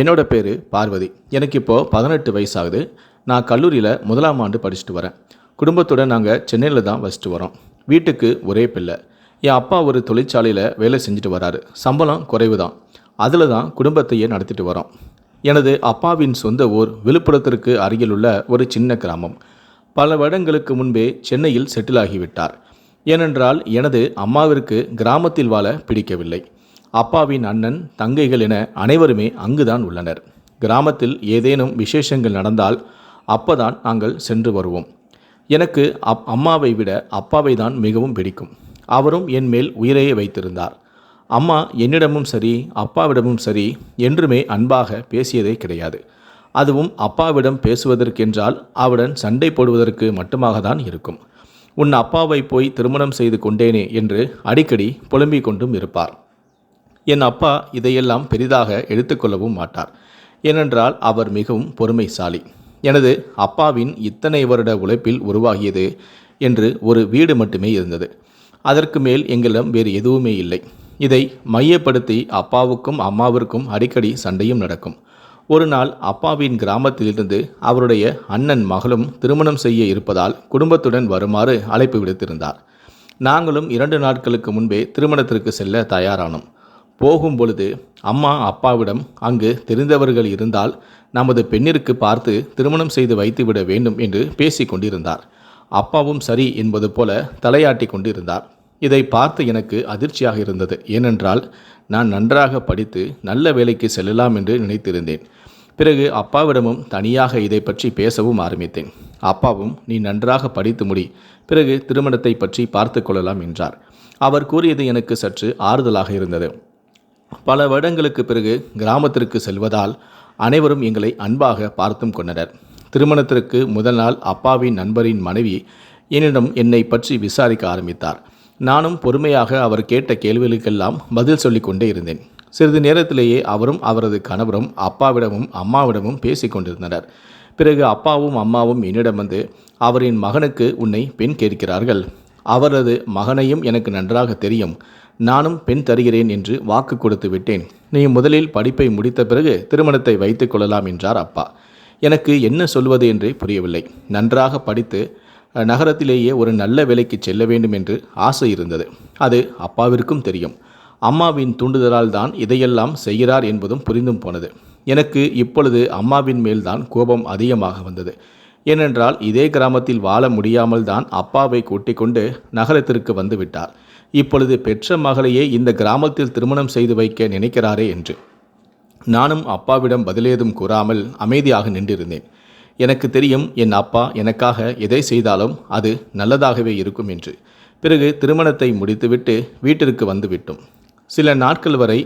என்னோட பேர் பார்வதி. எனக்கு இப்போது பதினெட்டு வயசாகுது. நான் கல்லூரியில் முதலாம் ஆண்டு படிச்சுட்டு வரேன். குடும்பத்துடன் நாங்கள் சென்னையில் தான் வசிட்டு வரோம். வீட்டுக்கு ஒரே பிள்ளை. என் அப்பா ஒரு தொழிற்சாலையில் வேலை செஞ்சுட்டு வராரு. சம்பளம் குறைவு தான் அதில் தான் குடும்பத்தையே நடத்திட்டு வரோம். எனது அப்பாவின் சொந்த ஊர் விழுப்புரத்திற்கு அருகிலுள்ள ஒரு சின்ன கிராமம். பல வருடங்களுக்கு முன்பே சென்னையில் செட்டில் ஆகிவிட்டார். ஏனென்றால் எனது அம்மாவிற்கு கிராமத்தில் வாழ பிடிக்கவில்லை. அப்பாவின் அண்ணன் தங்கைகள் என அனைவருமே அங்குதான் உள்ளனர். கிராமத்தில் ஏதேனும் விசேஷங்கள் நடந்தால் அப்பதான் நாங்கள் சென்று வருவோம். எனக்கு அப் அம்மாவை விட அப்பாவை தான் மிகவும் பிடிக்கும். அவரும் என் மேல் உயிரையே வைத்திருந்தார். அம்மா என்னிடமும் சரி அப்பாவிடமும் சரி என்றுமே அன்பாக பேசியதே கிடையாது. அதுவும் அப்பாவிடம் பேசுவதற்கென்றால் அவுடன் சண்டை போடுவதற்கு மட்டுமாக தான் இருக்கும். உன் அப்பாவை போய் திருமணம் செய்து கொண்டேனே என்று அடிக்கடி புலம்பிக் கொண்டும் இருப்பார். என் அப்பா இதையெல்லாம் பெரிதாக எடுத்துக்கொள்ளவும் மாட்டார். ஏனென்றால் அவர் மிகவும் பொறுமைசாலி. எனது அப்பாவின் இத்தனை வருட உழைப்பில் உருவாகியது என்று ஒரு வீடு மட்டுமே இருந்தது. அதற்கு மேல் எங்களிடம் வேறு எதுவுமே இல்லை. இதை மையப்படுத்தி அப்பாவுக்கும் அம்மாவிற்கும் அடிக்கடி சண்டையும் நடக்கும். ஒரு நாள் அப்பாவின் கிராமத்திலிருந்து அவருடைய அண்ணன் மகளும் திருமணம் செய்ய இருப்பதால் குடும்பத்துடன் வருமாறு அழைப்பு விடுத்திருந்தார். நாங்களும் இரண்டு நாட்களுக்கு முன்பே திருமணத்திற்கு செல்ல தயாரானோம். போகும் பொழுது அம்மா அப்பாவிடம் அங்கு தெரிந்தவர்கள் இருந்தால் நமது பெண்ணிற்கு பார்த்து திருமணம் செய்து வைத்துவிட வேண்டும் என்று பேசி கொண்டிருந்தார். அப்பாவும் சரி என்பது போல தலையாட்டி கொண்டிருந்தார். இதை பார்த்து எனக்கு அதிர்ச்சியாக இருந்தது. ஏனென்றால் நான் நன்றாக படித்து நல்ல வேலைக்கு செல்லலாம் என்று நினைத்திருந்தேன். பிறகு அப்பாவிடமும் தனியாக இதை பற்றி பேசவும் ஆரம்பித்தேன். அப்பாவும் நீ நன்றாக படித்து முடி. பிறகு திருமணத்தை பற்றி பார்த்து கொள்ளலாம் என்றார். அவர் கூறியது எனக்கு சற்று ஆறுதலாக இருந்தது. பல வருடங்களுக்கு பிறகு கிராமத்திற்கு செல்வதால் அனைவரும் எங்களை அன்பாக பார்த்தும் கொண்டனர். திருமணத்திற்கு முதல் நாள் அப்பாவின் நண்பரின் மனைவி என்னிடம் என்னை பற்றி விசாரிக்க ஆரம்பித்தார். நானும் பொறுமையாக அவர் கேட்ட கேள்விகளுக்கெல்லாம் பதில் சொல்லிக் கொண்டே இருந்தேன். சிறிது நேரத்திலேயே அவரும் அவரது கணவரும் அப்பாவிடமும் அம்மாவிடமும் பேசிக் கொண்டிருந்தனர். பிறகு அப்பாவும் அம்மாவும் என்னிடம் வந்து அவரின் மகனுக்கு உன்னை பெண் கேட்கிறார்கள். அவரது மகனையும் எனக்கு நன்றாக தெரியும். நானும் பெண் தருகிறேன் என்று வாக்கு கொடுத்து விட்டேன். நீ முதலில் படிப்பை முடித்த பிறகு திருமணத்தை வைத்துக் கொள்ளலாம் என்றார் அப்பா. எனக்கு என்ன சொல்வது என்றே புரியவில்லை. நன்றாக படித்து நகரத்திலேயே ஒரு நல்ல வேலைக்கு செல்ல வேண்டும் என்று ஆசை இருந்தது. அது அப்பாவிற்கும் தெரியும். அம்மாவின் தூண்டுதலால் தான் இதையெல்லாம் செய்கிறார் என்பதும் புரிந்தும் போனது. எனக்கு இப்பொழுது அம்மாவின் மேல்தான் கோபம் அதிகமாக வந்தது. ஏனென்றால் இதே கிராமத்தில் வாழ முடியாமல் தான் அப்பாவை கூட்டிக் கொண்டு நகரத்திற்கு வந்து விட்டார். இப்பொழுது பெற்ற மகளையே இந்த கிராமத்தில் திருமணம் செய்து வைக்க நினைக்கிறாரே என்று. நானும் அப்பாவிடம் பதிலேதும் கூறாமல் அமைதியாக நின்றிருந்தேன். எனக்கு தெரியும் என் அப்பா எனக்காக எதை செய்தாலும் அது நல்லதாகவே இருக்கும் என்று. பிறகு திருமணத்தை முடித்துவிட்டு வீட்டிற்கு வந்துவிட்டோம் சில நாட்கள் வரை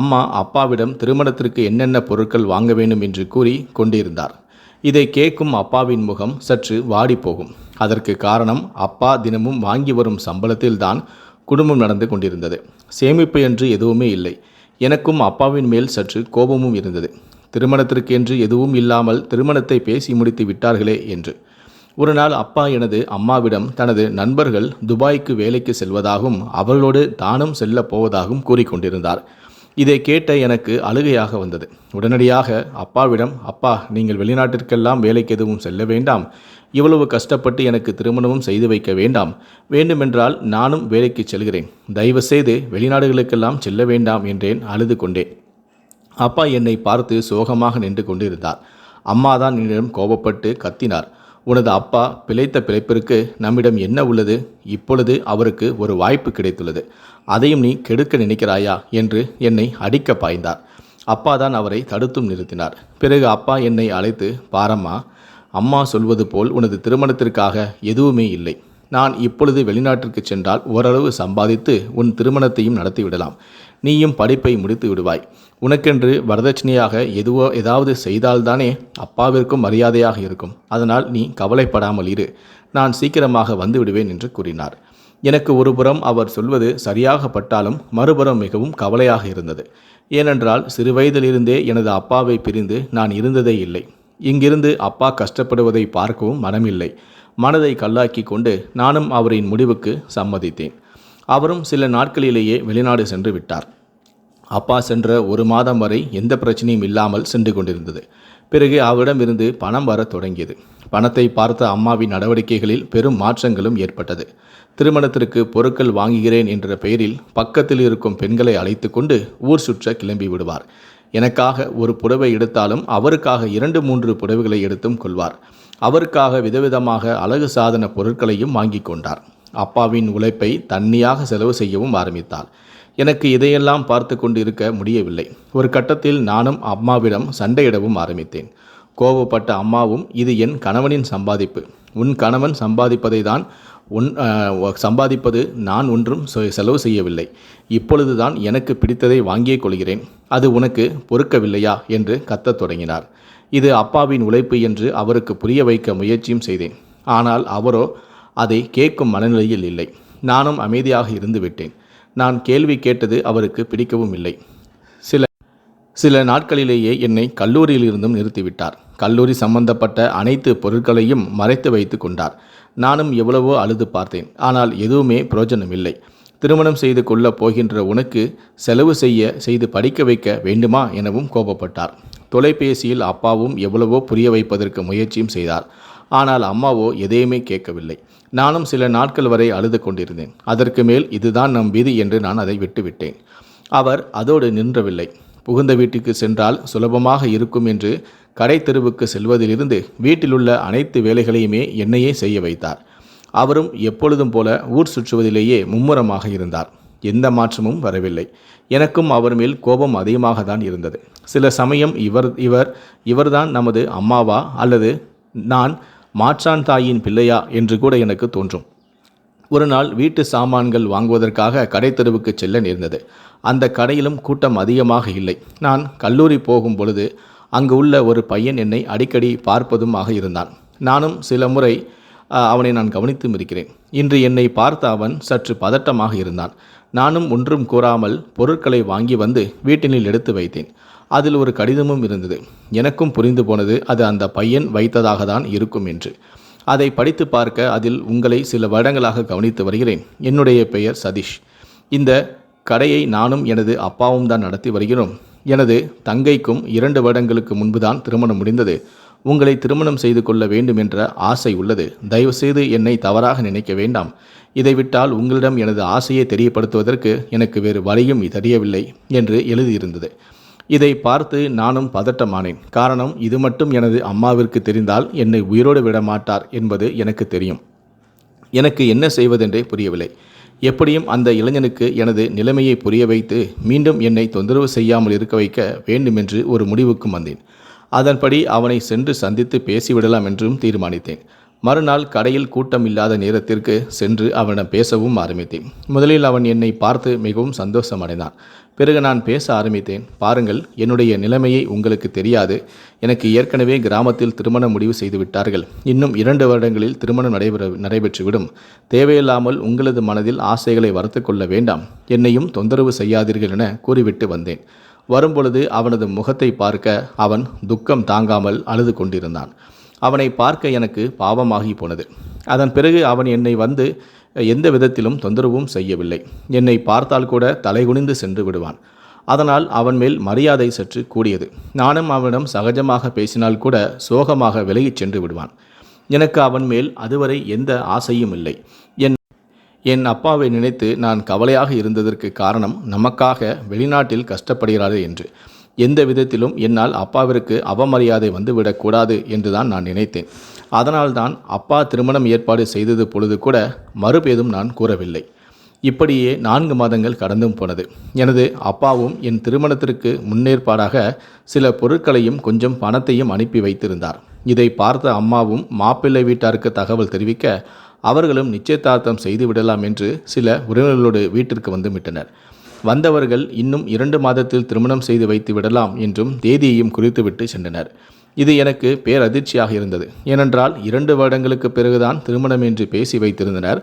அம்மா அப்பாவிடம் திருமணத்திற்கு என்னென்ன பொருட்கள் வாங்க வேண்டும் என்று கூறி கொண்டிருந்தார். இதை கேட்கும் அப்பாவின் முகம் சற்று வாடிப்போகும். அதற்கு காரணம் அப்பா தினமும் வாங்கி வரும் சம்பளத்தில்தான் குடும்பம் நடந்து கொண்டிருந்தது. சேமிப்பு என்று எதுவுமே இல்லை. எனக்கும் அப்பாவின் மேல் சற்று கோபமும் இருந்தது. திருமணத்திற்கென்று எதுவும் இல்லாமல் திருமணத்தை பேசி முடித்து விட்டார்களே என்று. ஒரு நாள் அப்பா எனது அம்மாவிடம் தனது நண்பர்கள் துபாய்க்கு வேலைக்கு செல்வதாகவும் அவர்களோடு தானும் செல்லப் போவதாகவும் கூறிக்கொண்டிருந்தார். இதை கேட்ட எனக்கு அழுகையாக வந்தது. உடனடியாக அப்பாவிடம் அப்பா நீங்கள் வெளிநாட்டிற்கெல்லாம் வேலைக்கு எதுவும் செல்ல வேண்டாம். இவ்வளவு கஷ்டப்பட்டு எனக்கு திருமணமும் செய்து வைக்க வேண்டாம். வேண்டுமென்றால் நானும் வேலைக்கு செல்கிறேன். தயவு செய்து வெளிநாடுகளுக்கெல்லாம் செல்ல வேண்டாம் என்றேன் அழுது கொண்டேன் அப்பா என்னை பார்த்து சோகமாக நின்று கொண்டிருந்தார். அம்மாதான் என்னிடம் கோபப்பட்டு கத்தினார். உனது அப்பா பிழைத்த பிழைப்பிற்கு நம்மிடம் என்ன உள்ளது? இப்பொழுது அவருக்கு ஒரு வாய்ப்பு கிடைத்துள்ளது. அதையும் நீ கெடுக்க நினைக்கிறாயா? என்று என்னை அடிக்க பாய்ந்தார். அப்பா தான் அவரை தடுத்தும் நிறுத்தினார். பிறகு அப்பா என்னை அழைத்து பாரம்மா அம்மா சொல்வது போல் உனது திருமணத்திற்காக எதுவுமே இல்லை. நான் இப்பொழுது வெளிநாட்டிற்கு சென்றால் ஓரளவு சம்பாதித்து உன் திருமணத்தையும் நடத்திவிடலாம். நீயும் படிப்பை முடித்து விடுவாய். உனக்கென்று வரதட்சணையாக எதுவோ ஏதாவது செய்தால்தானே அப்பாவிற்கும் மரியாதையாக இருக்கும். அதனால் நீ கவலைப்படாமல் இரு. நான் சீக்கிரமாக வந்து விடுவேன் என்று கூறினார். எனக்கு ஒருபுறம் அவர் சொல்வது சரியாக பட்டாலும் மறுபுறம் மிகவும் கவலையாக இருந்தது. ஏனென்றால் சிறுவயதிலிருந்தே எனது அப்பாவை பிரிந்து நான் இருந்ததே இல்லை. இங்கிருந்து அப்பா கஷ்டப்படுவதை பார்க்கவும் மனமில்லை. மனதை கல்லாக்கி கொண்டு நானும் அவரின் முடிவுக்கு சம்மதித்தேன். அவரும் சில நாட்களிலேயே வெளிநாடு சென்று விட்டார். அப்பா சென்ற ஒரு மாதம் வரை எந்த பிரச்சனையும் இல்லாமல் சென்று கொண்டிருந்தது. பிறகு அவரிடமிருந்து பணம் வரத் தொடங்கியது. பணத்தை பார்த்த அம்மாவின் நடவடிக்கைகளில் பெரும் மாற்றங்களும் ஏற்பட்டது. திருமணத்திற்கு பொருட்கள் வாங்குகிறேன் என்ற பெயரில் பக்கத்தில் இருக்கும் பெண்களை அழைத்து கொண்டு ஊர் சுற்ற கிளம்பி விடுவார். எனக்காக ஒரு புடவை எடுத்தாலும் அவருக்காக இரண்டு மூன்று புடவைகளை எடுத்தும் கொள்வார். அவருக்காக விதவிதமாக அழகு சாதன பொருட்களையும் வாங்கி கொண்டார். அப்பாவின் உழைப்பை தண்ணியாக செலவு செய்யவும் ஆரம்பித்தார். எனக்கு இதையெல்லாம் பார்த்து கொண்டு இருக்க முடியவில்லை. ஒரு கட்டத்தில் நானும் அம்மாவிடம் சண்டையிடவும் ஆரம்பித்தேன். கோபப்பட்ட அம்மாவும் இது என் கணவனின் சம்பாதிப்பு. உன் கணவன் சம்பாதிப்பதை தான் உன் சம்பாதிப்பது நான் ஒன்றும் செ- செலவு செய்யவில்லை. இப்பொழுதுதான் எனக்கு பிடித்ததை வாங்கியே கொள்கிறேன். அது உனக்கு பொறுக்கவில்லையா? என்று கத்தத் தொடங்கினார். இது அப்பாவின் உழைப்பு என்று அவருக்கு புரிய வைக்க முயற்சியும் செய்தேன். ஆனால் அவரோ அதை கேட்கும் மனநிலையில் இல்லை. நானும் அமைதியாக இருந்து விட்டேன் நான் கேள்வி கேட்டது அவருக்கு பிடிக்கவும் இல்லை சில சில நாட்களிலேயே என்னை கல்லூரியிலிருந்தும் நிறுத்திவிட்டார். கல்லூரி சம்பந்தப்பட்ட அனைத்து பொருட்களையும் மறைத்து வைத்து கொண்டார். நானும் எவ்வளவோ அழுது பார்த்தேன். ஆனால் எதுவுமே பிரயோஜனமில்லை. திருமணம் செய்து கொள்ளப் போகின்ற உனக்கு செலவு செய்ய செய்து படிக்க வைக்க வேண்டுமா எனவும் கோபப்பட்டார். தொலைபேசியில் அப்பாவும் எவ்வளவோ புரிய வைப்பதற்கு முயற்சியும் செய்தார். ஆனால் அம்மாவோ எதையுமே கேட்கவில்லை. நானும் சில நாட்கள் வரை அழுது கொண்டிருந்தேன். அதற்கு மேல் இதுதான் நம் விதி என்று நான் அதை விட்டுவிட்டேன். அவர் அதோடு நின்றவில்லை. புகுந்த வீட்டுக்கு சென்றால் சுலபமாக இருக்கும் என்று கடை தெருவுக்கு செல்வதிலிருந்து வீட்டிலுள்ள அனைத்து வேலைகளையுமே என்னையே செய்ய வைத்தார். அவரும் எப்பொழுதும் போல ஊர் சுற்றுவதிலேயே மும்முரமாக இருந்தார். எந்த மாற்றமும் வரவில்லை. எனக்கும் அவர் மேல் கோபம் அதிகமாக தான் இருந்தது. சில சமயம் இவர் இவர் இவர்தான் நமது அம்மாவா அல்லது நான் மாற்றான் தாயின் பிள்ளையா என்று கூட எனக்கு தோன்றும். ஒரு நாள் வீட்டு சாமான்கள் வாங்குவதற்காக கடை தெருவுக்கு செல்ல நேர்ந்தது. அந்த கடையிலும் கூட்டம் அதிகமாக இல்லை. நான் கல்லூரி போகும் பொழுது அங்கு உள்ள ஒரு பையன் என்னை அடிக்கடி பார்ப்பதுமாக இருந்தான். நானும் சில முறை அவனை நான் கவனித்தும் இருக்கிறேன். இன்று என்னை பார்த்த அவன் சற்று பதட்டமாக இருந்தான். நானும் ஒன்றும் கூறாமல் பொருட்களை வாங்கி வந்து வீட்டினில் எடுத்து வைத்தேன். அதில் ஒரு கடிதமும் இருந்தது. எனக்கும் புரிந்து போனது அது அந்த பையன் வைத்ததாக தான் இருக்கும் என்று. அதை படித்து பார்க்க அதில் உங்களை சில வருடங்களாக கவனித்து வருகிறேன். என்னுடைய பெயர் சதீஷ். இந்த கடையை நானும் எனது அப்பாவும் தான் நடத்தி வருகிறோம். எனது தங்கைக்கும் இரண்டு வருடங்களுக்கு முன்புதான் திருமணம் முடிந்தது. உங்களை திருமணம் செய்து கொள்ள வேண்டும் என்ற ஆசை உள்ளது. தயவுசெய்து என்னை தவறாக நினைக்க வேண்டாம். இதை விட்டால் உங்களிடம் எனது ஆசையை தெரியப்படுத்துவதற்கு எனக்கு வேறு வழியும் தெரியவில்லை என்று எழுதியிருந்தது. இதை பார்த்து நானும் பதட்டமானேன். காரணம் இது மட்டும் எனது அம்மாவிற்கு தெரிந்தால் என்னை உயிரோடு விட மாட்டார் என்பது எனக்கு தெரியும். எனக்கு என்ன செய்வதென்றே புரியவில்லை. எப்படியும் அந்த இளைஞனுக்கு எனது நிலைமையை புரிய வைத்து மீண்டும் என்னை தொந்தரவு செய்யாமல் இருக்க வைக்க வேண்டுமென்று ஒரு முடிவுக்கும் வந்தேன். அதன்படி அவனை சென்று சந்தித்து பேசிவிடலாம் என்றும் தீர்மானித்தேன். மறுநாள் கடையில் கூட்டம் இல்லாத நேரத்திற்கு சென்று அவனிடம் பேசவும் ஆரம்பித்தேன். முதலில் அவன் என்னை பார்த்து மிகவும் சந்தோஷமடைந்தான். பிறகு நான் பேச ஆரம்பித்தேன். பாருங்கள் என்னுடைய நிலைமையை உங்களுக்கு தெரியாது. எனக்கு ஏற்கனவே கிராமத்தில் திருமணம் முடிவு செய்து விட்டார்கள். இன்னும் இரண்டு வருடங்களில் திருமணம் நடைபெற நடைபெற்றுவிடும். தேவையில்லாமல் உங்களது மனதில் ஆசைகளை வளர்த்து கொள்ள வேண்டாம். என்னையும் தொந்தரவு செய்யாதீர்கள் என கூறிவிட்டு வந்தேன். வரும்பொழுது அவனது முகத்தை பார்க்க அவன் துக்கம் தாங்காமல் அழுது கொண்டிருந்தான். அவனை பார்க்க எனக்கு பாவமாகி போனது. அதன் பிறகு அவன் என்னை வந்து எந்த விதத்திலும் தொந்தரவும் செய்யவில்லை. என்னை பார்த்தால் கூட தலைகுனிந்து சென்று விடுவான். அதனால் அவன் மேல் மரியாதை சற்று கூடியது. நானும் அவனிடம் சகஜமாக பேசினால் கூட சோகமாக விலகிச் சென்று விடுவான். எனக்கு அவன் மேல் அதுவரை எந்த ஆசையும் இல்லை. என் என் அப்பாவை நினைத்து நான் கவலையாக இருந்ததற்கு காரணம் நமக்காக வெளிநாட்டில் கஷ்டப்படுகிறாரு என்று. எந்த விதத்திலும் என்னால் அப்பாவிற்கு அவமரியாதை வந்து விடக்கூடாது என்றுதான் நான் நினைத்தேன். அதனால்தான் அப்பா திருமணம் ஏற்பாடு செய்தது பொழுது கூட மறுபேதும் நான் கூறவில்லை. இப்படியே நான்கு மாதங்கள் கடந்தும் போனது. எனது அப்பாவும் என் திருமணத்திற்கு முன்னேற்பாடாக சில பொருட்களையும் கொஞ்சம் பணத்தையும் அனுப்பி வைத்திருந்தார். இதை பார்த்த அம்மாவும் மாப்பிள்ளை வீட்டாருக்கு தகவல் தெரிவிக்க அவர்களும் நிச்சயதார்த்தம் செய்து விடலாம் என்று சில உறவினர்களோடு வீட்டிற்கு வந்து விட்டனர் வந்தவர்கள் இன்னும் இரண்டு மாதத்தில் திருமணம் செய்து வைத்து விடலாம் என்றும் தேதியையும் குறித்துவிட்டு சென்றனர். இது எனக்கு பேரதிர்ச்சியாக இருந்தது. ஏனென்றால் இரண்டு வருடங்களுக்கு பிறகுதான் திருமணம் என்று பேசி வைத்திருந்தனர்.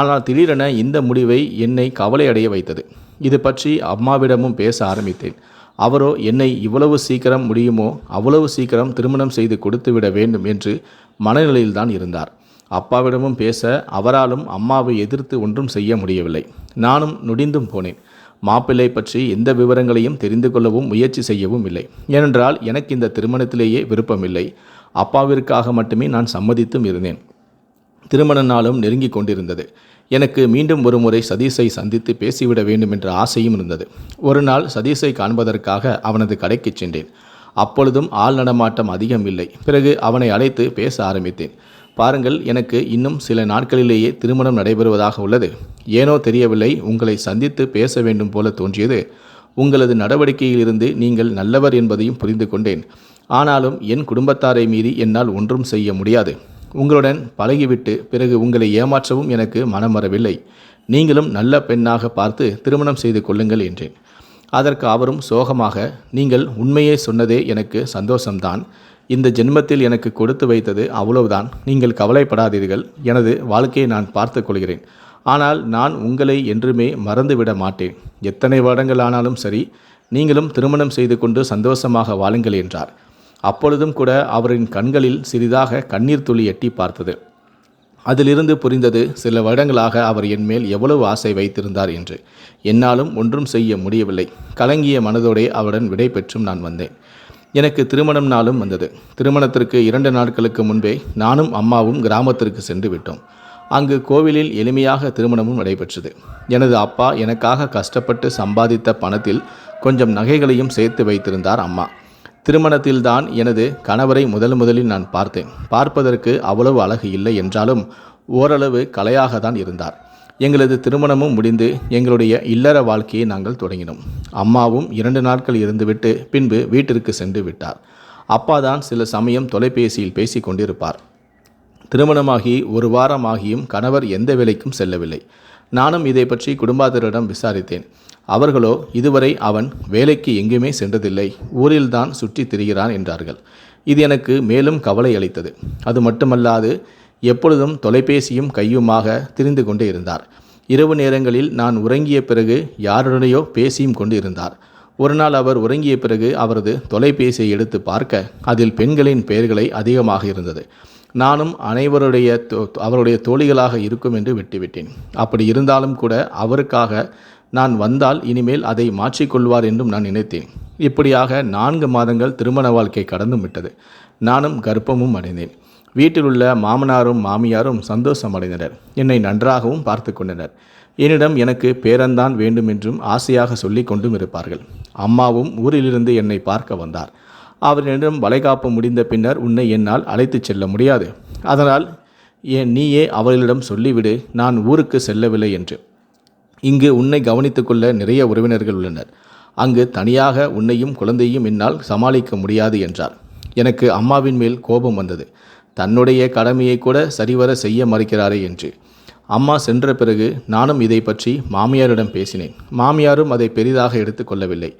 ஆனால் திடீரென இந்த முடிவை என்னை கவலையடைய வைத்தது. இது பற்றி அம்மாவிடமும் பேச ஆரம்பித்தேன். அவரோ என்னை இவ்வளவு சீக்கிரம் முடியுமோ அவ்வளவு சீக்கிரம் திருமணம் செய்து கொடுத்து விட வேண்டும் என்று மனநிலையில்தான் இருந்தார். அப்பாவிடமும் பேச அவராலும் அம்மாவை எதிர்த்து ஒன்றும் செய்ய முடியவில்லை. நானும் நொடிந்தும் போனேன். மாப்பிள்ளை பற்றி எந்த விவரங்களையும் தெரிந்து கொள்ளவும் முயற்சி செய்யவும் இல்லை. ஏனென்றால் எனக்கு இந்த திருமணத்திலேயே விருப்பமில்லை. அப்பாவிற்காக மட்டுமே நான் சம்மதித்தும் இருந்தேன். திருமண நாளும் நெருங்கி கொண்டிருந்தது. எனக்கு மீண்டும் ஒரு முறை சதீஷை சந்தித்து பேசிவிட வேண்டும் என்ற ஆசையும் இருந்தது. ஒரு நாள் சதீஷை காண்பதற்காக அவனது கடைக்கு சென்றேன். அப்பொழுதும் ஆள் நடமாட்டம் அதிகம் இல்லை. பிறகு அவனை அழைத்து பேச ஆரம்பித்தேன். பாருங்கள் எனக்கு இன்னும் சில நாட்களிலேயே திருமணம் நடைபெறுவதாக உள்ளது. ஏனோ தெரியவில்லை உங்களை சந்தித்து பேச வேண்டும் போல தோன்றியது. உங்களது நடவடிக்கையிலிருந்து நீங்கள் நல்லவர் என்பதையும் புரிந்து கொண்டேன். ஆனாலும் என் குடும்பத்தாரை மீறி என்னால் ஒன்றும் செய்ய முடியாது. உங்களுடன் பழகிவிட்டு பிறகு உங்களை ஏமாற்றவும் எனக்கு மனம் வரவில்லை. நீங்களும் நல்ல பெண்ணாக பார்த்து திருமணம் செய்து கொள்ளுங்கள் என்றேன். அதற்கு அவரும் சோகமாக நீங்கள் உண்மையே சொன்னதே எனக்கு சந்தோஷம்தான். இந்த ஜென்மத்தில் எனக்கு கொடுத்து வைத்தது அவ்வளவுதான். நீங்கள் கவலைப்படாதீர்கள். எனது வாழ்க்கையை நான் பார்த்து கொள்கிறேன். ஆனால் நான் உங்களை என்றுமே மறந்துவிட மாட்டேன். எத்தனை வருடங்கள் ஆனாலும் சரி நீங்களும் திருமணம் செய்து கொண்டு சந்தோஷமாக வாழுங்கள் என்றார். அப்பொழுதும் கூட அவரின் கண்களில் சிறிதாக கண்ணீர் துளி எட்டி பார்த்தது. அதிலிருந்து புரிந்தது சில வருடங்களாக அவர் என் மேல் எவ்வளவு ஆசை வைத்திருந்தார் என்று. என்னாலும் ஒன்றும் செய்ய முடியவில்லை. கலங்கிய மனதோடே அவருடன் விடை பெற்றும் நான் வந்தேன். எனக்கு திருமணம் நாளும் வந்தது. திருமணத்திற்கு இரண்டு நாட்களுக்கு முன்பே நானும் அம்மாவும் கிராமத்திற்கு சென்று விட்டோம். அங்கு கோவிலில் எளிமையாக திருமணமும் நடைபெற்றது. எனது அப்பா எனக்காக கஷ்டப்பட்டு சம்பாதித்த பணத்தில் கொஞ்சம் நகைகளையும் சேர்த்து வைத்திருந்தார் அம்மா. திருமணத்தில்தான் எனது கணவரை முதல் முதலில் நான் பார்த்தேன். பார்ப்பதற்கு அவ்வளவு அழகு இல்லை என்றாலும் ஓரளவு கலையாக தான் இருந்தார். எங்களது திருமணமும் முடிந்து எங்களுடைய இல்லற வாழ்க்கையை நாங்கள் தொடங்கினோம். அம்மாவும் இரண்டு நாட்கள் இருந்துவிட்டு பின்பு வீட்டிற்கு சென்று விட்டார். அப்பா தான் சில சமயம் தொலைபேசியில் பேசி கொண்டிருப்பார். திருமணமாகி ஒரு வாரமாகியும் கணவர் எந்த வேலைக்கும் செல்லவில்லை. நானும் இதை பற்றி குடும்பத்தினரிடம் விசாரித்தேன். அவர்களோ இதுவரை அவன் வேலைக்கு எங்குமே சென்றதில்லை. ஊரில்தான் சுற்றித் திரிகிறான் என்றார்கள். இது எனக்கு மேலும் கவலை அளித்தது. அது மட்டுமல்லாது எப்பொழுதும் தொலைபேசியும் கையுமாக திரிந்து கொண்டே இருந்தார். இரவு நேரங்களில் நான் உறங்கிய பிறகு யாருடனையோ பேசியும் கொண்டு இருந்தார். ஒரு நாள் அவர் உறங்கிய பிறகு அவரது தொலைபேசியை எடுத்து பார்க்க அதில் பெண்களின் பெயர்களை அதிகமாக இருந்தது. நானும் அனைவருடைய தோ- அவருடைய தோழிகளாக இருக்கும் என்று விட்டுவிட்டேன். அப்படி இருந்தாலும் கூட அவருக்காக நான் வந்தால் இனிமேல் அதை மாற்றிக்கொள்வார் என்றும் நான் நினைத்தேன். இப்படியாக நான்கு மாதங்கள் திருமண வாழ்க்கை கடந்து விட்டது. நானும் கர்ப்பமும் அடைந்தேன். வீட்டில் உள்ள மாமனாரும் மாமியாரும் சந்தோஷமடைந்தனர். என்னை நன்றாகவும் பார்த்து கொண்டனர். என்னிடம் எனக்கு பேரன்தான் வேண்டும் என்றும் ஆசையாக சொல்லி கொண்டும் இருப்பார்கள். அம்மாவும் ஊரிலிருந்து என்னை பார்க்க வந்தார். அவரிடம் வளைகாப்பு முடிந்த பின்னர் உன்னை என்னால் அழைத்துச் செல்ல முடியாது. அதனால் ஏன் நீயே அவர்களிடம் சொல்லிவிடு நான் ஊருக்கு செல்லவில்லை என்று. இங்கு உன்னை கவனித்துக்கொள்ள நிறைய உறவினர்கள் உள்ளனர். அங்கு தனியாக உன்னையும் குழந்தையும் என்னால் சமாளிக்க முடியாது என்றார். எனக்கு அம்மாவின் மேல் கோபம் வந்தது. தன்னுடைய கடமையை கூட சரிவர செய்ய மறுக்கிறாரே என்று. அம்மா சென்ற பிறகு நானும் இதை பற்றி மாமியாரிடம் பேசினேன். மாமியாரும் அதை பெரிதாக எடுத்துக்கொள்ளவில்லை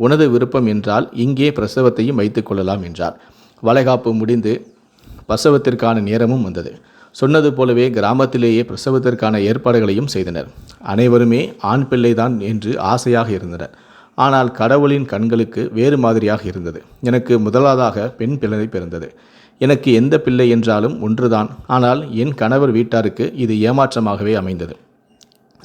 உனது விருப்பம் என்றால் இங்கே பிரசவத்தையும் வைத்துக் கொள்ளலாம் என்றார். வளைகாப்பு முடிந்து பிரசவத்திற்கான நேரமும் வந்தது. சொன்னது போலவே கிராமத்திலேயே பிரசவத்திற்கான ஏற்பாடுகளையும் செய்தனர். அனைவருமே ஆண் பிள்ளைதான் என்று ஆசையாக இருந்தனர். ஆனால் கடவுளின் கண்களுக்கு வேறு மாதிரியாக இருந்தது. எனக்கு முதலாவதாக பெண் பிள்ளை பிறந்தது. எனக்கு எந்த பிள்ளை என்றாலும் ஒன்றுதான். ஆனால் என் கணவர் வீட்டாருக்கு இது ஏமாற்றமாகவே அமைந்தது.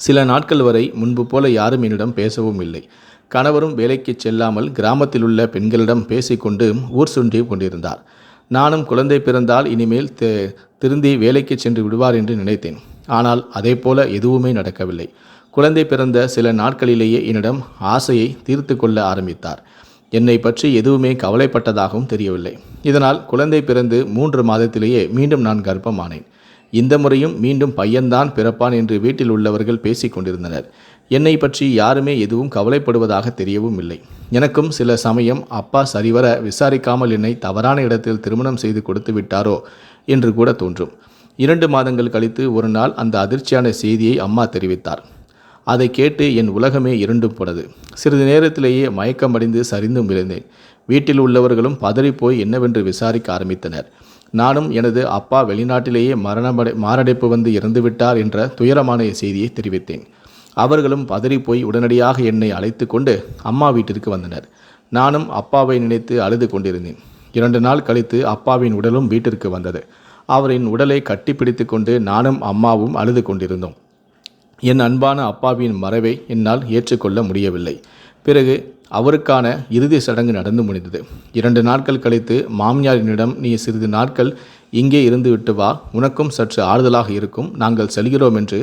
சில நாட்கள் வரை முன்பு போல யாரும் என்னிடம் பேசவும் இல்லை. கணவரும் வேலைக்கு செல்லாமல் கிராமத்தில் உள்ள பெண்களிடம் பேசிக்கொண்டு ஊர் சுற்றி கொண்டிருந்தார். நானும் குழந்தை பிறந்தால் இனிமேல் திருந்தி வேலைக்கு சென்று விடுவார் என்று நினைத்தேன். ஆனால் அதே போல எதுவுமே நடக்கவில்லை. குழந்தை பிறந்த சில நாட்களிலேயே என்னிடம் ஆசையை தீர்த்து கொள்ள ஆரம்பித்தார். என்னை பற்றி எதுவுமே கவலைப்பட்டதாகவும் தெரியவில்லை. இதனால் குழந்தை பிறந்து மூன்று மாதத்திலேயே மீண்டும் நான் கர்ப்பமானேன். இந்த முறையும் மீண்டும் பையன்தான் பிறப்பான் என்று வீட்டில் உள்ளவர்கள் பேசிக் கொண்டிருந்தனர். என்னை பற்றி யாருமே எதுவும் கவலைப்படுவதாக தெரியவும் இல்லை. எனக்கும் சில சமயம் அப்பா சரிவர விசாரிக்காமல் என்னை தவறான இடத்தில் திருமணம் செய்து கொடுத்து விட்டாரோ? என்று கூட தோன்றும். இரண்டு மாதங்கள் கழித்து ஒரு நாள் அந்த அதிர்ச்சியான செய்தியை அம்மா தெரிவித்தார். அதை கேட்டு என் உலகமே இருண்டும் போனது. சிறிது நேரத்திலேயே மயக்கமடைந்து சரிந்தும் விழுந்தேன். வீட்டில் உள்ளவர்களும் பதறிப்போய் என்னவென்று விசாரிக்க ஆரம்பித்தனர். நானும் எனது அப்பா வெளிநாட்டிலேயே மரணமடை மாரடைப்பு வந்து இறந்துவிட்டார் என்ற துயரமான செய்தியை தெரிவித்தேன். அவர்களும் பதறிப்போய் உடனடியாக என்னை அழைத்து கொண்டு அம்மா வீட்டிற்கு வந்தனர். நானும் அப்பாவை நினைத்து அழுது கொண்டிருந்தேன். இரண்டு நாள் கழித்து அப்பாவின் உடலும் வீட்டிற்கு வந்தது. அவரின் உடலை கட்டிப்பிடித்து கொண்டு நானும் அம்மாவும் அழுது கொண்டிருந்தோம். என் அன்பான அப்பாவின் மறைவை என்னால் ஏற்றுக்கொள்ள முடியவில்லை. பிறகு அவருக்கான இறுதி சடங்கு நடந்து முடிந்தது. இரண்டு நாட்கள் கழித்து மாமியாரினிடம் நீ சிறிது நாட்கள் இங்கே இருந்துவிட்டு வா. உனக்கும் சற்று ஆறுதலாக இருக்கும். நாங்கள் செல்கிறோம் என்று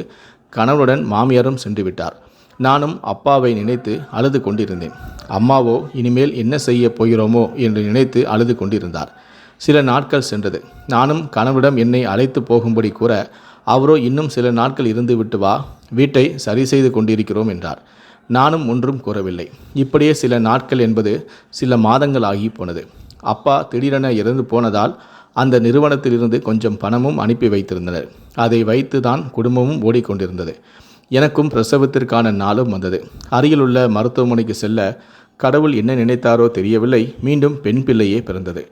கணவனுடன் மாமியாரும் சென்று விட்டார். நானும் அப்பாவை நினைத்து அழுது கொண்டிருந்தேன். அம்மாவோ இனிமேல் என்ன செய்ய போகிறோமோ என்று நினைத்து அழுது கொண்டிருந்தார். சில நாட்கள் சென்றது. நானும் கணவனிடம் என்னை அழைத்து போகும்படி கூற அவரோ இன்னும் சில நாட்கள் இருந்து விட்டு வா வீட்டை சரி செய்து கொண்டிருக்கிறோம் என்றார். நானும் ஒன்றும் கூறவில்லை. இப்படியே சில நாட்கள் என்பது சில மாதங்கள் ஆகி போனது. அப்பா திடீரென இறந்து போனதால் அந்த நிறுவனத்திலிருந்து கொஞ்சம் பணமும் அனுப்பி வைத்திருந்தனர். அதை வைத்து தான் குடும்பமும் ஓடிக்கொண்டிருந்தது. எனக்கும் பிரசவத்திற்கான நாளும் வந்தது. அருகிலுள்ள மருத்துவமனைக்கு செல்ல கடவுள் என்ன நினைத்தாரோ தெரியவில்லை. மீண்டும் பெண் பிள்ளையே பிறந்தது.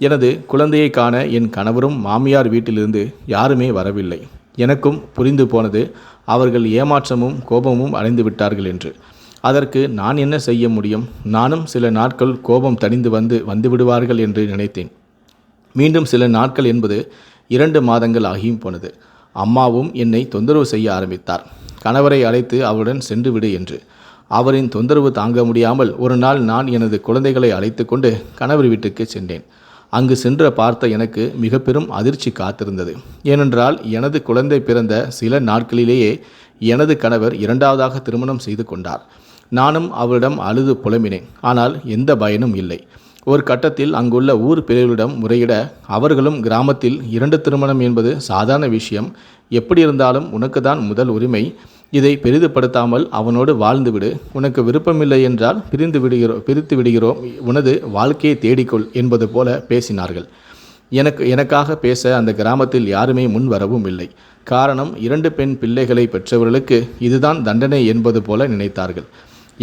எனது குழந்தையை காண என் கணவரும் மாமியார் வீட்டிலிருந்து யாருமே வரவில்லை. எனக்கும் புரிந்து போனது. அவர்கள் ஏமாற்றமும் கோபமும் அடைந்து விட்டார்கள் என்று. அதற்கு நான் என்ன செய்ய முடியும்? நானும் சில நாட்கள் கோபம் தணிந்து வந்து வந்து விடுவார்கள் என்று நினைத்தேன். மீண்டும் சில நாட்கள் என்பது இரண்டு மாதங்கள் ஆகியும் போனது. அம்மாவும் என்னை தொந்தரவு செய்ய ஆரம்பித்தார். கணவரை அழைத்து அவருடன் சென்று விடு என்று. அவரின் தொந்தரவு தாங்க முடியாமல் ஒரு நாள் நான் எனது குழந்தைகளை அழைத்து கொண்டு கணவர் வீட்டுக்கு சென்றேன். அங்கு சென்ற பார்த்த எனக்கு மிக பெரும் அதிர்ச்சி காத்திருந்தது. ஏனென்றால் எனது குழந்தை பிறந்த சில நாட்களிலேயே எனது கணவர் இரண்டாவதாக திருமணம் செய்து கொண்டார். நானும் அவரிடம் அழுது புலம்பினேன். ஆனால் எந்த பயனும் இல்லை. ஒரு கட்டத்தில் அங்குள்ள ஊர் பிரிவுகளிடம் முறையிட அவர்களும் கிராமத்தில் இரண்டு திருமணம் என்பது சாதாரண விஷயம். எப்படி இருந்தாலும் உனக்கு தான் முதல் உரிமை. இதை பெரிதுபடுத்தாமல் அவனோடு வாழ்ந்துவிடு. உனக்கு விருப்பமில்லை என்றால் பிரிந்து விடுகிறோம் பிரித்து விடுகிறோம் உனது வாழ்க்கையை தேடிக்கொள் என்பது போல பேசினார்கள். எனக்கு எனக்காக பேச அந்த கிராமத்தில் யாருமே முன் வரவும் இல்லை. காரணம் இரண்டு பெண் பிள்ளைகளை பெற்றவர்களுக்கு இதுதான் தண்டனை என்பது போல நினைத்தார்கள்.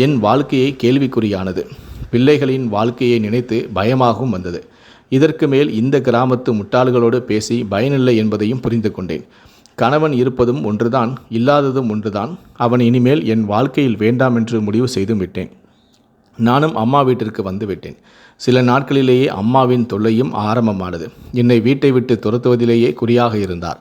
என் வாழ்க்கையை கேள்விக்குறியானது. பிள்ளைகளின் வாழ்க்கையை நினைத்து பயமாகவும் வந்தது. இதற்கு மேல் இந்த கிராமத்து முட்டாள்களோடு பேசி பயனில்லை என்பதையும் புரிந்து கொண்டேன். கணவன் இருப்பதும் ஒன்றுதான் இல்லாததும் ஒன்றுதான். அவன் இனிமேல் என் வாழ்க்கையில் வேண்டாம் என்று முடிவு செய்தும் விட்டேன். நானும் அம்மா வீட்டிற்கு வந்து விட்டேன். சில நாட்களிலேயே அம்மாவின் தொல்லையும் ஆரம்பமானது. என்னை வீட்டை விட்டு துரத்துவதிலேயே குறியாக இருந்தார்.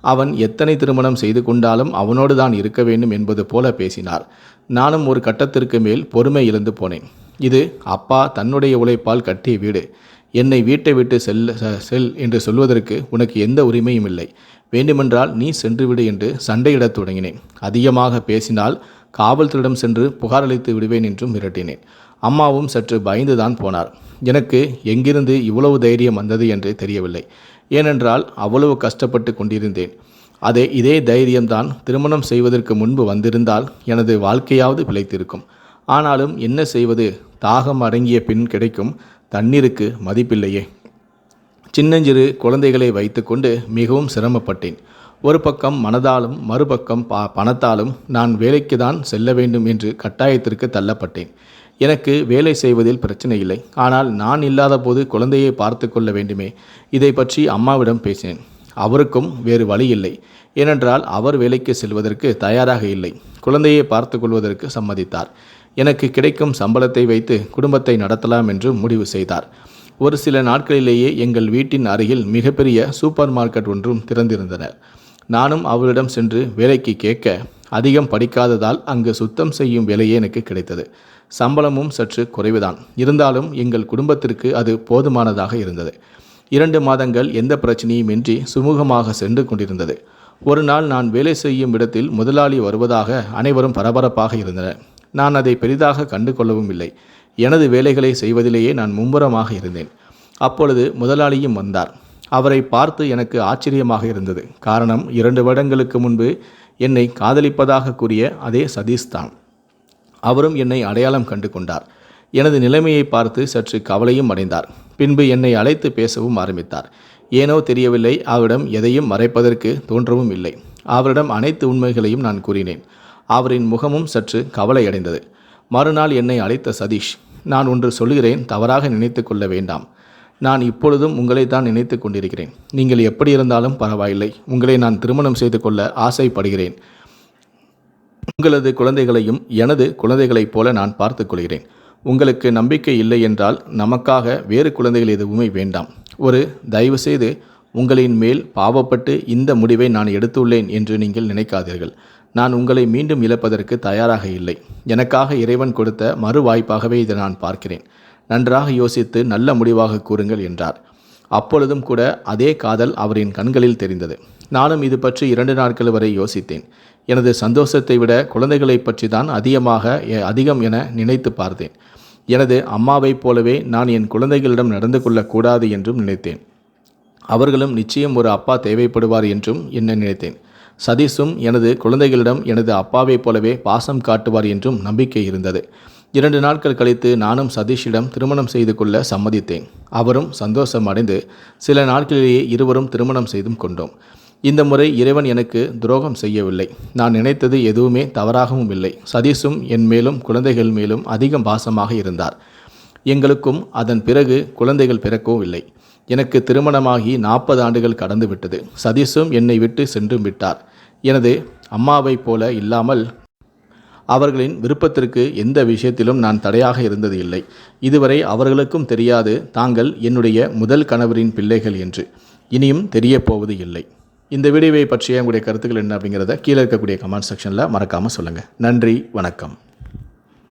அவன் எத்தனை திருமணம் செய்து கொண்டாலும் அவனோடு தான் இருக்க வேண்டும் என்பது போல பேசினார். நானும் ஒரு கட்டத்திற்கு மேல் பொறுமை இழந்து போனேன். இது அப்பா தன்னுடைய உழைப்பால் கட்டிய வீடு. என்னை வீட்டை விட்டு செல்ல செல் என்று சொல்வதற்கு உனக்கு எந்த உரிமையும் இல்லை. வேண்டுமென்றால் நீ சென்றுவிடு என்று சண்டையிடத் தொடங்கினேன். அதிகமாக பேசினால் காவல்துறையிடம் சென்று புகார் அளித்து விடுவேன் என்றும் மிரட்டினேன். அம்மாவும் சற்று பயந்துதான் போனார். எனக்கு எங்கிருந்து இவ்வளவு தைரியம் வந்தது என்று தெரியவில்லை. ஏனென்றால் அவ்வளவு கஷ்டப்பட்டு கொண்டிருந்தேன். அதே இதே தைரியம்தான் திருமணம் செய்வதற்கு முன்பு வந்திருந்தால் எனது வாழ்க்கையாவது பிழைத்திருக்கும். ஆனாலும் என்ன செய்வது? தாகம் அடங்கிய பின் கிடைக்கும். தண்ணீருக்கு மதிப்பில்லையே. சின்னஞ்சிறு குழந்தைகளை வைத்துக்கொண்டு மிகவும் சிரமப்பட்டேன். ஒரு பக்கம் மனதாலும் மறுபக்கம் பா பணத்தாலும் நான் வேலைக்கு தான் செல்ல வேண்டும் என்று கட்டாயத்திற்கு தள்ளப்பட்டேன். எனக்கு வேலை செய்வதில் பிரச்சனை இல்லை. ஆனால் நான் இல்லாத போது குழந்தையை பார்த்து கொள்ள வேண்டுமே. இதை பற்றி அம்மாவிடம் பேசினேன். அவருக்கும் வேறு வழி இல்லை. ஏனென்றால் அவர் வேலைக்கு செல்வதற்கு தயாராக இல்லை. குழந்தையை பார்த்து கொள்வதற்கு சம்மதித்தார். எனக்கு கிடைக்கும் சம்பளத்தை வைத்து குடும்பத்தை நடத்தலாம் என்று முடிவு செய்தார். ஒரு சில நாட்களிலேயே எங்கள் வீட்டின் அருகில் மிகப்பெரிய சூப்பர் மார்க்கெட் ஒன்றும் திறந்திருந்தன. நானும் அவரிடம் சென்று வேலைக்கு கேட்க அதிகம் படிக்காததால் அங்கு சுத்தம் செய்யும் வேலையே எனக்கு கிடைத்தது. சம்பளமும் சற்று குறைவுதான். இருந்தாலும் எங்கள் குடும்பத்திற்கு அது போதுமானதாக இருந்தது. இரண்டு மாதங்கள் எந்த பிரச்சனையும் இன்றி சுமூகமாக சென்று கொண்டிருந்தது. ஒரு நாள் நான் வேலை செய்யும் இடத்தில் முதலாளி வருவதாக அனைவரும் பரபரப்பாக இருந்தனர். நான் அதை பெரிதாக கண்டு கொள்ளவும் இல்லை. எனது வேலைகளை செய்வதிலேயே நான் மும்முரமாக இருந்தேன். அப்பொழுது முதலாளியும் வந்தார். அவரை பார்த்து எனக்கு ஆச்சரியமாக இருந்தது. காரணம் இரண்டு வருடங்களுக்கு முன்பு என்னை காதலிப்பதாக கூறிய அதே சதீஷ் தான். அவரும் என்னை அடையாளம் கண்டு கொண்டார் எனது நிலைமையை பார்த்து சற்று கவலையும் அடைந்தார். பின்பு என்னை அழைத்து பேசவும் ஆரம்பித்தார். ஏனோ தெரியவில்லை. அவரிடம் எதையும் மறைப்பதற்கு தோன்றவும் இல்லை. அவரிடம் அனைத்து உண்மைகளையும் நான் கூறினேன். அவரின் முகமும் சற்று கவலையடைந்தது. மறுநாள் என்னை அழைத்த சதீஷ் நான் ஒன்று சொல்கிறேன் தவறாக நினைத்து கொள்ள வேண்டாம். நான் இப்பொழுதும் உங்களை தான் நினைத்து கொண்டிருக்கிறேன். நீங்கள் எப்படி இருந்தாலும் பரவாயில்லை. உங்களை நான் திருமணம் செய்து கொள்ள ஆசைப்படுகிறேன். உங்களது குழந்தைகளையும் எனது குழந்தைகளைப் போல நான் பார்த்துக்கொள்கிறேன் உங்களுக்கு நம்பிக்கை இல்லை என்றால் நமக்காக வேறு குழந்தைகள் எதுவுமே வேண்டாம். ஒரு தயவு செய்து உங்களின் மேல் பாவப்பட்டு இந்த முடிவை நான் எடுத்துள்ளேன் என்று நீங்கள் நினைக்காதீர்கள். நான் உங்களை மீண்டும் இழப்பதற்கு தயாராக இல்லை. எனக்காக இறைவன் கொடுத்த மறு வாய்ப்பாகவே இதை நான் பார்க்கிறேன். நன்றாக யோசித்து நல்ல முடிவாக கூறுங்கள் என்றார். அப்பொழுதும் கூட அதே காதல் அவரின் கண்களில் தெரிந்தது. நானும் இது பற்றி இரண்டு நாட்கள் வரை யோசித்தேன். எனது சந்தோஷத்தை விட குழந்தைகளை பற்றி தான் அதிகமாக அதிகம் என நினைத்து பார்த்தேன். எனது அம்மாவைப் போலவே நான் என் குழந்தைகளிடம் நடந்து கொள்ளக்கூடாது என்றும் நினைத்தேன். அவர்களும் நிச்சயம் ஒரு அப்பா தேவைப்படுவார் என்றும் என்ன நினைத்தேன். சதீஷும் எனது குழந்தைகளிடம் எனது அப்பாவைப் போலவே பாசம் காட்டுவார் என்றும் நம்பிக்கை இருந்தது. இரண்டு நாட்கள் கழித்து நானும் சதீஷிடம் திருமணம் செய்து கொள்ள சம்மதித்தேன். அவரும் சந்தோஷம் அடைந்து சில நாட்களிலேயே இருவரும் திருமணம் செய்தும் கொண்டோம். இந்த முறை இறைவன் எனக்கு துரோகம் செய்யவில்லை. நான் நினைத்தது எதுவுமே தவறாகவும் இல்லை. சதீஷும் என் மேலும் குழந்தைகள் மேலும் அதிகம் பாசமாக இருந்தார். எங்களுக்கும் அதன் பிறகு குழந்தைகள் பிறக்கவும் இல்லை. எனக்கு திருமணமாகி நாற்பது ஆண்டுகள் கடந்து விட்டது சதீஷும் என்னை விட்டு சென்றும் விட்டார். எனது அம்மாவைப் போல இல்லாமல் அவர்களின் விருப்பத்திற்கு எந்த விஷயத்திலும் நான் தடையாக இருந்தது இல்லை. இதுவரை அவர்களுக்கும் தெரியாது தாங்கள் என்னுடைய முதல் கணவரின் பிள்ளைகள் என்று. இனியும் தெரியப்போவது இல்லை. இந்த வீடியோவை பற்றிய உங்களுடைய கருத்துக்கள் என்ன அப்படிங்கிறத கீழே இருக்கக்கூடிய கமெண்ட் செக்ஷனில் மறக்காமல் சொல்லுங்கள் நன்றி வணக்கம்.